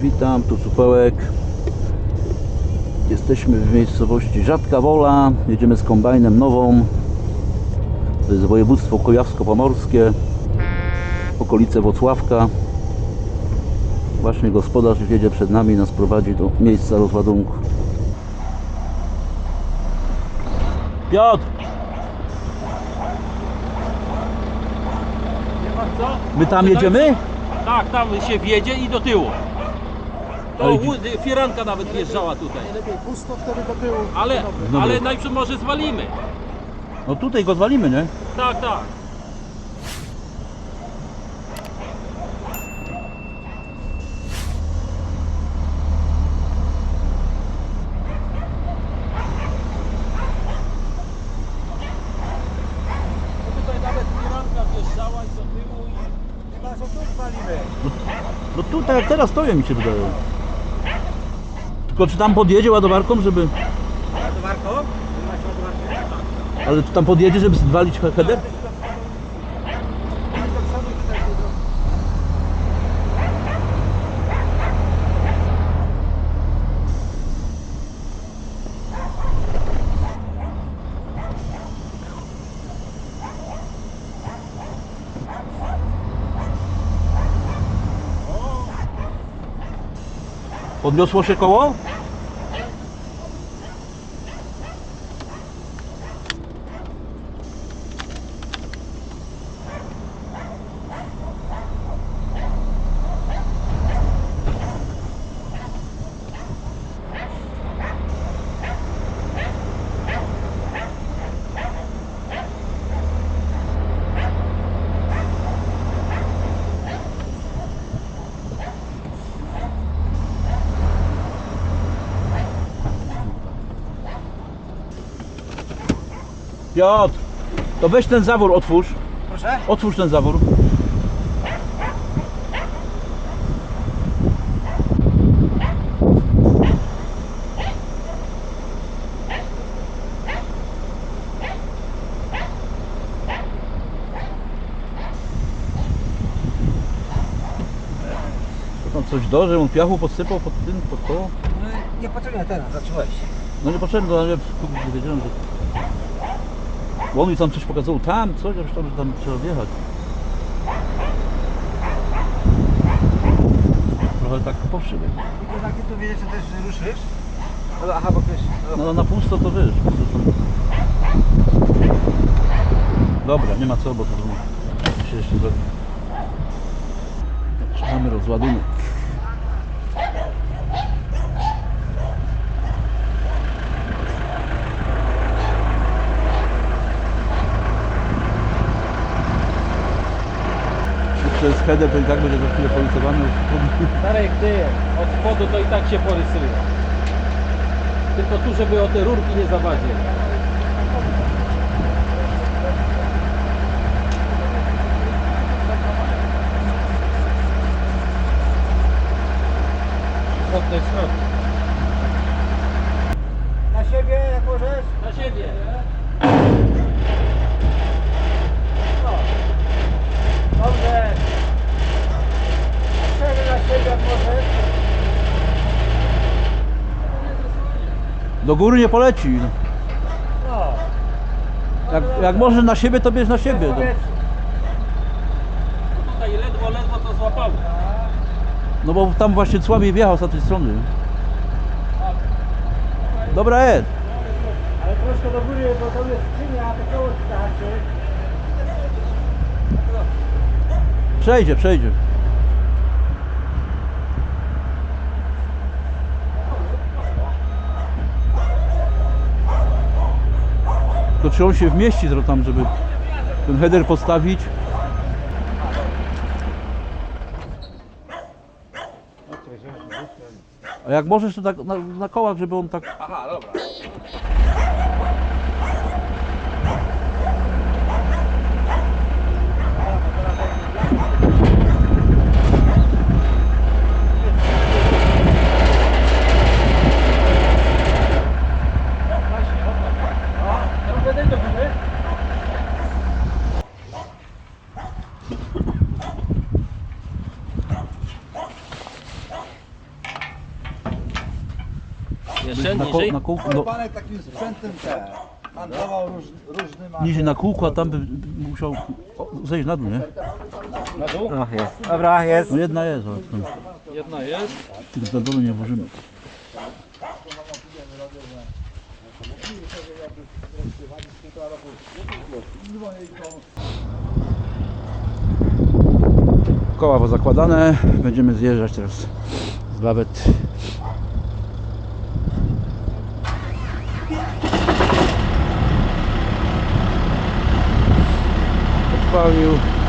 Witam, tu Supełek. Jesteśmy w miejscowości Rzadka Wola. Jedziemy z kombajnem nową. To jest województwo kujawsko-pomorskie. Okolice Wocławka. Właśnie gospodarz jedzie przed nami, nas prowadzi do miejsca rozładunku. Piotr, my tam jedziemy? Tak, tam się wjedzie i do tyłu. To Ale- łód- firanka nawet wjeżdżała tutaj. Lepiej pusto wtedy do tyłu. Ale, Dobra. ale najpierw może zwalimy. No tutaj go zwalimy, nie? Tak, tak. No tutaj nawet firanka wjeżdżała i do tyłu i... Chyba, że tu zwalimy. No tutaj jak teraz stoję mi się wydaje. Tylko czy tam podjedzie ładowarką, żeby... Ładowarką? Macie ładowarkę? Ale czy tam podjedzie, żeby zwalić he- header? Podniosło się koło? Piotr, to weź ten zawór otwórz. Proszę? Otwórz ten zawór. Tam coś do, że on piachu podsypał pod tym, pod koło? No, niepotrzebnie teraz, zacząłeś. No niepotrzebne, ale kurde, nie wiedziałem, że... Bo on mi tam coś pokazał, tam coś, ja myślałem, że tam trzeba wjechać. Trochę tak. Tylko jak ty tu wiedziesz, że też ruszysz? No, aha, bo wiesz. No, No na pusto to wiesz. Dobra, nie ma co, bo to się jeszcze zrobi. Trzymamy rozładunek. To i tak będzie za chwilę policowany. Darek, ty, od spodu to i tak się porysuje. Tylko tu, żeby o te rurki nie zawadził. Od tej strony. Na siebie, jak możesz. Na siebie. No. Dobrze. Na siebie, na siebie, jak możesz. Do góry nie poleci. no. No. Jak, jak może na siebie, to bierz na siebie. No. Tutaj ledwo, ledwo to złapało. No bo tam właśnie słabiej wjechał z tej strony. Dobra Ed. Ale troszkę do góry, bo to jest skrzynia, a to koło starczy. Przejdzie, przejdzie. To czy on się wmieści tam, żeby ten header postawić? A jak możesz to tak na, na kołach, żeby on tak... Aha, dobra. Trochę daj do góry. Jeszcze na, niżej? na kółku, No. Panek takim sprzętem te handlował róż, różnym. niżej na kółku, a tam by musiał o, zejść na dół, nie? Na dół? No jest. Dobra, jest. No jedna jest, ale Jedna jest. tych na dole nie włożymy. Koła pozakładane, będziemy zjeżdżać teraz z lawet. value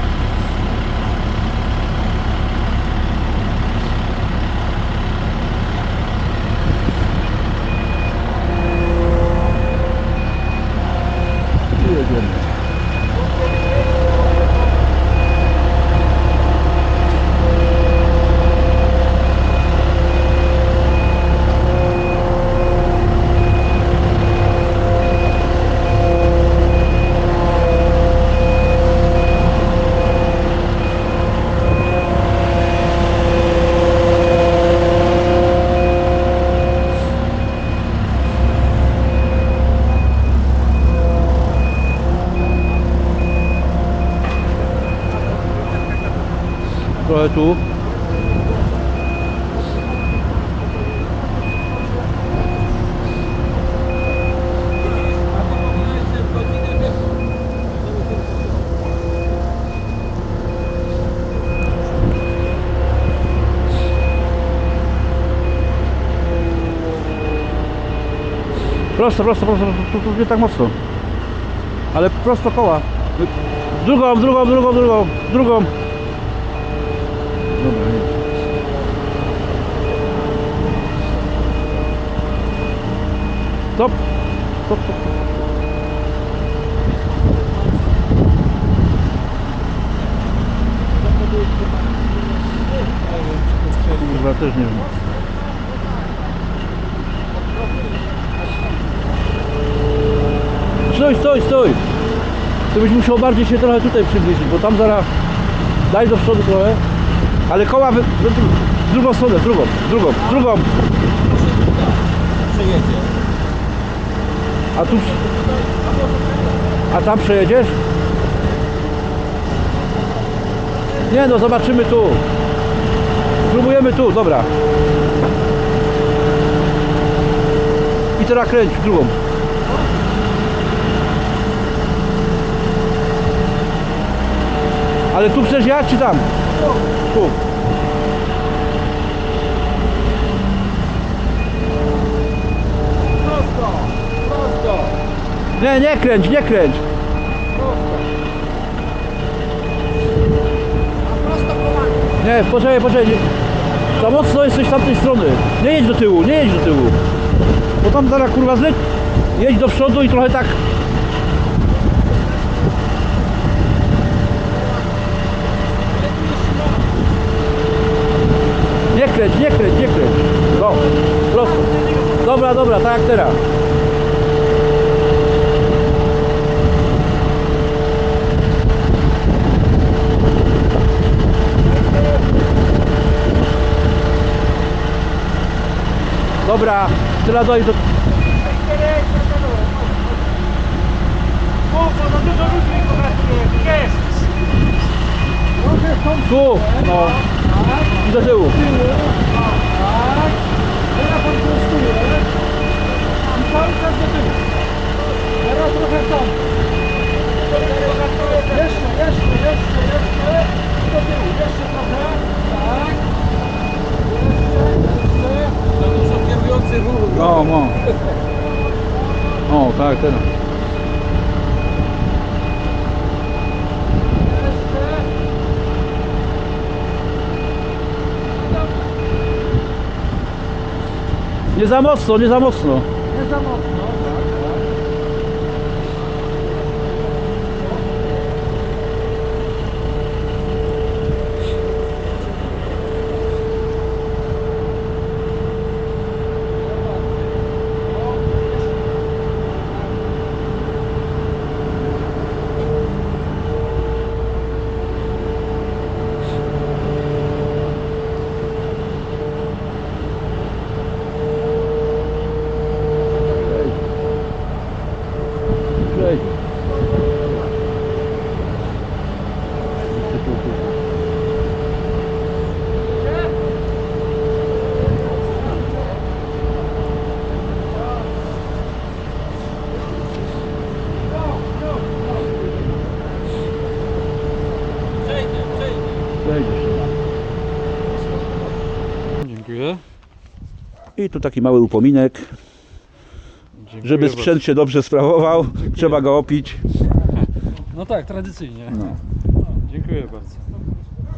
Trochę tu. Prosto, prosto, prosto, tu, tu nie tak mocno. Ale prosto koła. Drugą, drugą, drugą, drugą, drugą. Stop! Stop, stop, stop. Kurwa, też nie wiem. Stój, stój, stój! To byś musiał bardziej się trochę tutaj przybliżyć, bo tam zaraz daj do przodu trochę. Ale koła wy... wy- w drugą stronę, w drugą, w drugą, w drugą. Przejedzie. A tu... A tam przejedziesz? Nie no, zobaczymy tu. Spróbujemy tu, dobra. I teraz kręć w drugą. Ale tu chcesz jechać czy tam? Tu. Prosto! Prosto! Nie, nie kręć, nie kręć. Nie, poczekaj, poczekaj. Za mocno jesteś z tamtej strony. Nie jedź do tyłu, nie jedź do tyłu. Bo tam zaraz kurwa zleć. Jedź do przodu i trochę tak. Nie kręć, nie kręć, nie kręć. No, prosto. Dobra, dobra, tak jak teraz. Dobra, tyle dojść do... O, bo za dużo ludzi pokazuje. Jest. Trochę tą Tu, no. I do tyłu. Tak. Teraz on prostuje. I cały czas do tyłu. Teraz trochę w tą. Jeszcze, jeszcze, jeszcze, jeszcze. I do tyłu. Jeszcze trochę. Tak. Jeszcze, jeszcze. Za dużo kierujący rur. No, no. O, tak, teraz. Nie za mocno, Dziękuję. I tu taki mały upominek. Dziękuję Żeby bardzo. sprzęt się dobrze sprawował, trzeba go opić. No tak, tradycyjnie. No. Dziękuję bardzo.